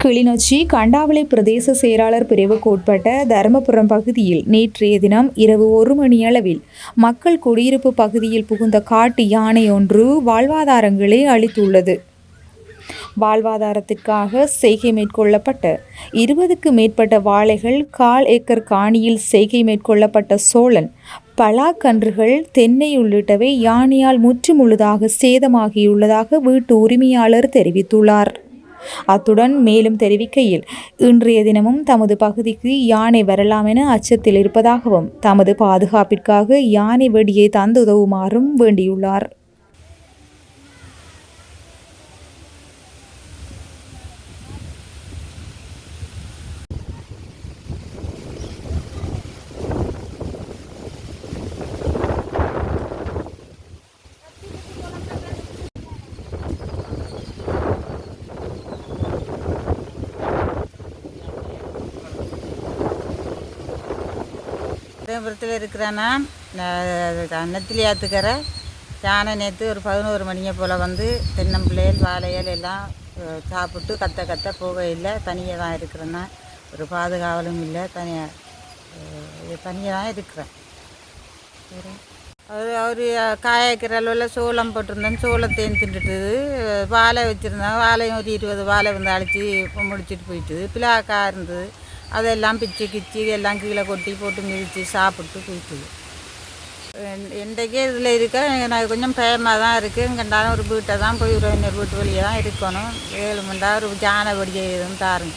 கிளிநொச்சி கண்டாவளை பிரதேச செயலாளர் பிரிவுக்கு உட்பட்ட தருமபுரம் பகுதியில் நேற்றைய தினம் இரவு ஒரு மணியளவில் மக்கள் குடியிருப்பு பகுதியில் புகுந்த காட்டு யானை ஒன்று வாழ்வாதாரங்களை அளித்துள்ளது வாழ்வாதாரத்திற்காக செய்கை மேற்கொள்ளப்பட்ட இருபதுக்கு மேற்பட்ட வாழைகள் கால் ஏக்கர் காணியில் செய்கை மேற்கொள்ளப்பட்ட சோழன் பலாக்கன்றுகள் தென்னை உள்ளிட்டவை யானையால் முற்றுமுழுதாக சேதமாகியுள்ளதாக வீட்டு உரிமையாளர் தெரிவித்துள்ளார். அத்துடன் மேலும் தெரிவிக்கையில் இன்றைய தினமும் தமது பகுதிக்கு யானை வரலாம் என அச்சத்தில் இருப்பதாகவும் தமது பாதுகாப்பிற்காக யானை வெடியை தந்துதவுமாறும் வேண்டியுள்ளார். விருதுபுரத்தில் இருக்கிறேன்னா நெத்திலியாத்துக்கிற யானை நேற்று ஒரு பதினோரு மணியை போல் வந்து தென்னம்பிள்ளைகள் வாழைகள் எல்லாம் சாப்பிட்டு கத்த கத்த போகையில் தனியாக தான் இருக்கிறேன்னா ஒரு பாதுகாவலும் இல்லை. தனியாக தனியாக தான் இருக்கிறேன். அவர் அவர் காயக்கிற அளவில் சோளம் போட்டிருந்தேன். சோளத்தையும் தின்றுட்டுது வாழை வச்சுருந்தேன் வாழையும் ஒரு இருபது வாழை வந்து அழைச்சி முடிச்சிட்டு போயிட்டு பிளாக்கா இருந்தது. அதெல்லாம் பிச்சு கிச்சு எல்லாம் கீழே கொட்டி போட்டு மிதித்து சாப்பிட்டு போயிட்டுது இன்றைக்கே இதில் இருக்க எனக்கு கொஞ்சம் பயமாக தான் இருக்குது கண்டாலும் ஒரு வீட்டை தான் போய் உறவினர் வீட்டு வழியே தான் இருக்கணும் ஏழு மண்டா ஒரு ஜானை எதுவும் தாருங்க